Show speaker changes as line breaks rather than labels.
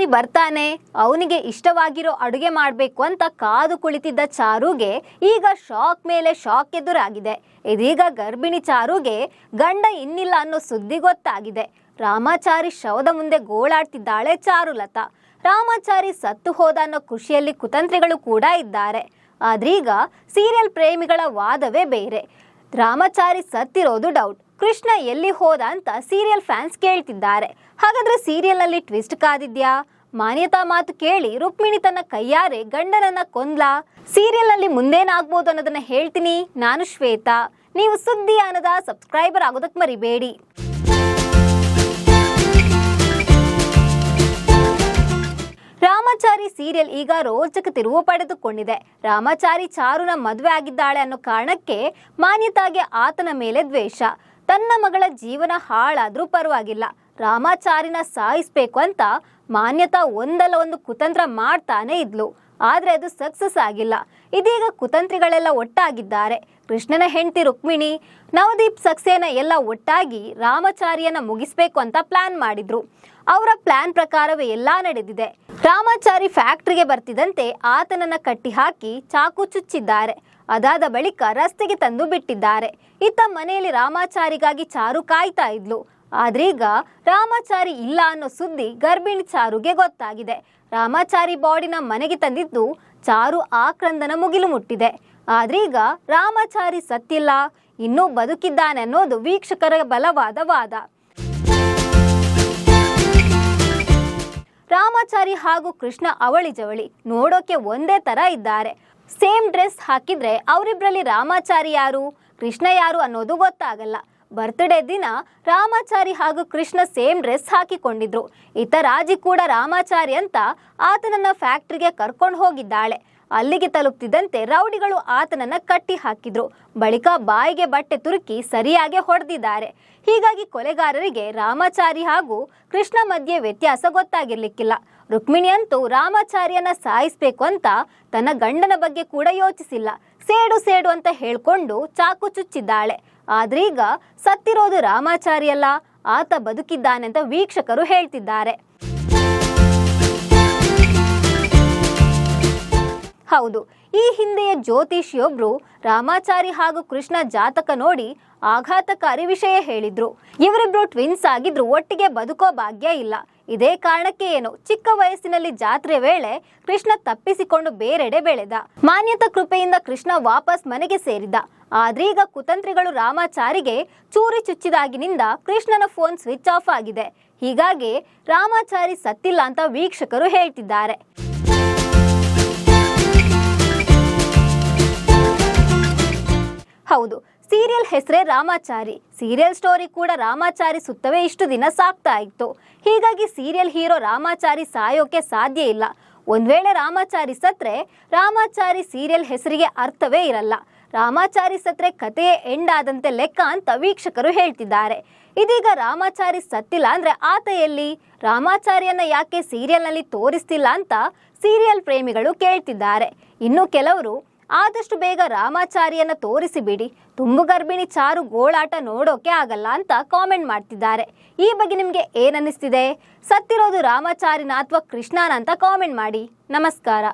ರಾಮಾಚಾರಿ ಬರ್ತಾನೆ, ಅವನಿಗೆ ಇಷ್ಟವಾಗಿರೋ ಅಡುಗೆ ಮಾಡಬೇಕು ಅಂತ ಕಾದು ಕುಳಿತಿದ್ದ ಚಾರುಗೆ ಈಗ ಶಾಕ್ ಮೇಲೆ ಶಾಕ್ ಎದುರಾಗಿದೆ. ಇದೀಗ ಗರ್ಭಿಣಿ ಚಾರುಗೆ ಗಂಡ ಇನ್ನಿಲ್ಲ ಅನ್ನೋ ಸುದ್ದಿ ಗೊತ್ತಾಗಿದೆ. ರಾಮಾಚಾರಿ ಶವದ ಮುಂದೆ ಗೋಳಾಡ್ತಿದ್ದಾಳೆ ಚಾರುಲತಾ ರಾಮಾಚಾರಿ ಸತ್ತು ಹೋದ ಅನ್ನೋ ಖುಷಿಯಲ್ಲಿ ಕುತಂತ್ರಿಗಳು ಕೂಡ ಇದ್ದಾರೆ. ಆದ್ರೀಗ ಸೀರಿಯಲ್ ಪ್ರೇಮಿಗಳ ವಾದವೇ ಬೇರೆ. ರಾಮಾಚಾರಿ ಸತ್ತಿರೋದು ಡೌಟ್ ಕೃಷ್ಣ ಎಲ್ಲಿ ಹೋದ ಅಂತ ಸೀರಿಯಲ್ ಫ್ಯಾನ್ಸ್ ಕೇಳ್ತಿದ್ದಾರೆ. ಹಾಗಾದ್ರೆ ಸೀರಿಯಲ್ ಅಲ್ಲಿ ಟ್ವಿಸ್ಟ್ ಕಾದಿದ್ಯಾ? ಮಾನ್ಯತಾ ಮಾತು ಕೇಳಿ ರುಕ್ಮಿಣಿ ತನ್ನ ಕೈಯಾರೆ ಗಂಡನನ್ನ ಕೊಂದ್ಲಾ. ಸೀರಿಯಲ್ ಅಲ್ಲಿ ಮುಂದೇನಾಗ್ಬೋದು ಅನ್ನೋದನ್ನ ಹೇಳ್ತೀನಿ. ನಾನು ಶ್ವೇತಾ. ನೀವು ಸುದ್ದಿ ಅನ್ನದ ಸಬ್ಸ್ಕ್ರೈಬರ್ ಆಗೋದಕ್ಕೆ ಮರಿಬೇಡಿ. ರಾಮಾಚಾರಿ ಸೀರಿಯಲ್ ಈಗ ರೋಚಕ ತಿರುವು ಪಡೆದುಕೊಂಡಿದೆ. ರಾಮಾಚಾರಿ ಚಾರುನ ಮದುವೆ ಆಗಿದ್ದಾಳೆ ಅನ್ನೋ ಕಾರಣಕ್ಕೆ ಮಾನ್ಯತಾಗೆ ಆತನ ಮೇಲೆ ದ್ವೇಷ. ತನ್ನ ಮಗಳ ಜೀವನ ಹಾಳಾದ್ರೂ ಪರವಾಗಿಲ್ಲ. ರಾಮಾಚಾರಿನ ಸಾಯಿಸ್ಬೇಕು ಅಂತ ಮಾನ್ಯತಾ ಒಂದಲ್ಲ ಒಂದು ಕುತಂತ್ರ ಮಾಡ್ತಾನೆ ಇದ್ಲು. ಆದರೆ ಅದು ಸಕ್ಸಸ್ ಆಗಿಲ್ಲ. ಇದೀಗ ಕುತಂತ್ರಿಗಳೆಲ್ಲ ಒಟ್ಟಾಗಿದ್ದಾರೆ. ಕೃಷ್ಣನ ಹೆಂಡತಿ ರುಕ್ಮಿಣಿ, ನವದೀಪ್ ಸಕ್ಸೇನ ಎಲ್ಲ ಒಟ್ಟಾಗಿ ರಾಮಚಾರಿಯನ್ನ ಮುಗಿಸ್ಬೇಕು ಅಂತ ಪ್ಲಾನ್ ಮಾಡಿದ್ರು. ಅವರ ಪ್ಲಾನ್ ಪ್ರಕಾರವೇ ಎಲ್ಲ ನಡೆದಿದೆ. ರಾಮಾಚಾರಿ ಫ್ಯಾಕ್ಟ್ರಿಗೆ ಬರ್ತಿದಂತೆ ಆತನನ್ನ ಕಟ್ಟಿ ಹಾಕಿ ಚಾಕು ಚುಚ್ಚಿದ್ದಾರೆ. ಅದಾದ ಬಳಿಕ ರಸ್ತೆಗೆ ತಂದು ಬಿಟ್ಟಿದ್ದಾರೆ. ಇತ್ತ ಮನೆಯಲ್ಲಿ ರಾಮಾಚಾರಿಗಾಗಿ ಚಾರು ಕಾಯ್ತಾ ಇದ್ಲು. ಆದ್ರೀಗ ರಾಮಾಚಾರಿ ಇಲ್ಲ ಅನ್ನೋ ಸುದ್ದಿ ಗರ್ಭಿಣಿ ಚಾರುಗೆ ಗೊತ್ತಾಗಿದೆ. ರಾಮಾಚಾರಿ ಬಾಡಿನ ಮನೆಗೆ ತಂದಿದ್ದು ಚಾರು ಆಕ್ರಂದನ ಮುಗಿಲು ಮುಟ್ಟಿದೆ. ಆದ್ರೀಗ ರಾಮಾಚಾರಿ ಸತ್ತಿಲ್ಲ, ಇನ್ನೂ ಬದುಕಿದ್ದಾನೆ ಅನ್ನೋದು ವೀಕ್ಷಕರ ಬಲವಾದ ವಾದ. ರಾಮಾಚಾರಿ ಹಾಗೂ ಕೃಷ್ಣ ಅವಳಿ ಜವಳಿ, ನೋಡೋಕೆ ಒಂದೇ ತರ ಇದ್ದಾರೆ. ಸೇಮ್ ಡ್ರೆಸ್ ಹಾಕಿದ್ರೆ ಅವರಿಬ್ರಲ್ಲಿ ರಾಮಾಚಾರಿ ಯಾರು, ಕೃಷ್ಣ ಯಾರು ಅನ್ನೋದು ಗೊತ್ತಾಗಲ್ಲ. ಬರ್ತ್ಡೇ ದಿನ ರಾಮಾಚಾರಿ ಹಾಗೂ ಕೃಷ್ಣ ಸೇಮ್ ಡ್ರೆಸ್ ಹಾಕಿಕೊಂಡಿದ್ರು. ಈತ ರಾಜಿ ಕೂಡ ರಾಮಾಚಾರಿ ಅಂತ ಆತನನ್ನ ಫ್ಯಾಕ್ಟ್ರಿಗೆ ಕರ್ಕೊಂಡು ಹೋಗಿದ್ದಾಳೆ. ಅಲ್ಲಿಗೆ ತಲುಪ್ತಿದ್ದಂತೆ ರೌಡಿಗಳು ಆತನನ್ನ ಕಟ್ಟಿ ಹಾಕಿದ್ರು. ಬಳಿಕ ಬಾಯಿಗೆ ಬಟ್ಟೆ ತುರುಕಿ ಸರಿಯಾಗಿ ಹೊಡೆದಿದ್ದಾರೆ. ಹೀಗಾಗಿ ಕೊಲೆಗಾರರಿಗೆ ರಾಮಾಚಾರಿ ಹಾಗೂ ಕೃಷ್ಣ ಮಧ್ಯೆ ವ್ಯತ್ಯಾಸ ಗೊತ್ತಾಗಿರ್ಲಿಕ್ಕಿಲ್ಲ. ರುಕ್ಮಿಣಿ ಅಂತೂ ರಾಮಾಚಾರಿಯನ್ನ ಸಾಯಿಸ್ಬೇಕು ಅಂತ ತನ್ನ ಗಂಡನ ಬಗ್ಗೆ ಕೂಡ ಯೋಚಿಸಿಲ್ಲ. ಸೇಡು ಸೇಡು ಅಂತ ಹೇಳ್ಕೊಂಡು ಚಾಕು ಚುಚ್ಚಿದ್ದಾಳೆ. ಆದ್ರೀಗ ಸತ್ತಿರೋದು ರಾಮಾಚಾರಿ ಅಲ್ಲ ಆತ ಬದುಕಿದ್ದಾನೆ ಅಂತ ವೀಕ್ಷಕರು ಹೇಳ್ತಿದ್ದಾರೆ. ಹೌದು, ಈ ಹಿಂದೆಯ ಜ್ಯೋತಿಷಿಯೊಬ್ರು ರಾಮಾಚಾರಿ ಹಾಗೂ ಕೃಷ್ಣ ಜಾತಕ ನೋಡಿ ಆಘಾತಕಾರಿ ವಿಷಯ ಹೇಳಿದ್ರು. ಇವರಿಬ್ರು ಟ್ವಿನ್ಸ್ ಆಗಿದ್ರು, ಒಟ್ಟಿಗೆ ಬದುಕೋ ಭಾಗ್ಯ ಇಲ್ಲ. ಇದೇ ಕಾರಣಕ್ಕೆ ಏನು, ಚಿಕ್ಕ ವಯಸ್ಸಿನಲ್ಲಿ ಜಾತ್ರೆ ವೇಳೆ ಕೃಷ್ಣ ತಪ್ಪಿಸಿಕೊಂಡು ಬೇರೆಡೆ ಬೆಳೆದ. ಮಾನ್ಯತ ಕೃಪೆಯಿಂದ ಕೃಷ್ಣ ವಾಪಸ್ ಮನೆಗೆ ಸೇರಿದ. ಆದ್ರೀಗ ಕುತಂತ್ರಿಗಳು ರಾಮಾಚಾರಿಗೆ ಚೂರಿ ಚುಚ್ಚಿದಾಗಿನಿಂದ ಕೃಷ್ಣನ ಫೋನ್ ಸ್ವಿಚ್ ಆಫ್ ಆಗಿದೆ. ಹೀಗಾಗಿ ರಾಮಾಚಾರಿ ಸತ್ತಿಲ್ಲ ಅಂತ ವೀಕ್ಷಕರು ಹೇಳ್ತಿದ್ದಾರೆ. ಸೀರಿಯಲ್ ಹೆಸರೇ ರಾಮಾಚಾರಿ. ಸೀರಿಯಲ್ ಸ್ಟೋರಿ ಕೂಡ ರಾಮಾಚಾರಿ ಸುತ್ತವೇ ಇಷ್ಟು ದಿನ ಸಾಕ್ತಾ ಇತ್ತು. ಹೀಗಾಗಿ ಸೀರಿಯಲ್ ಹೀರೋ ರಾಮಾಚಾರಿ ಸಾಯೋಕೆ ಸಾಧ್ಯ ಇಲ್ಲ. ಒಂದ್ ವೇಳೆ ರಾಮಾಚಾರಿ ಸತ್ರೆ, ರಾಮಾಚಾರಿ ಸೀರಿಯಲ್ ಹೆಸರಿಗೆ ಅರ್ಥವೇ ಇರಲ್ಲ. ರಾಮಾಚಾರಿ ಸತ್ರೆ ಕಥೆಯೇ ಎಂಡ್ ಆದಂತೆ ಲೆಕ್ಕ ಅಂತ ವೀಕ್ಷಕರು ಹೇಳ್ತಿದ್ದಾರೆ. ಇದೀಗ ರಾಮಾಚಾರಿ ಸತ್ತಿಲ್ಲ ಅಂದ್ರೆ ಆತ ಎಲ್ಲಿ? ರಾಮಾಚಾರಿಯನ್ನ ಯಾಕೆ ಸೀರಿಯಲ್ನಲ್ಲಿ ತೋರಿಸ್ತಿಲ್ಲ ಅಂತ ಸೀರಿಯಲ್ ಪ್ರೇಮಿಗಳು ಕೇಳ್ತಿದ್ದಾರೆ. ಇನ್ನು ಕೆಲವರು ಆದಷ್ಟು ಬೇಗ ರಾಮಾಚಾರಿಯನ್ನ ತೋರಿಸಿ ಬಿಡಿ ತುಂಬು ಗರ್ಭಿಣಿ ಚಾರು ಗೋಳಾಟ ನೋಡೋಕೆ ಆಗಲ್ಲ ಅಂತ ಕಾಮೆಂಟ್ ಮಾಡ್ತಿದ್ದಾರೆ. ಈ ಬಗ್ಗೆ ನಿಮಗೆ ಏನನ್ನಿಸ್ತಿದೆ ಸತ್ತಿರೋದು ರಾಮಾಚಾರಿನ ಅಥವಾ ಕೃಷ್ಣನ ಅಂತ ಕಾಮೆಂಟ್ ಮಾಡಿ. ನಮಸ್ಕಾರ.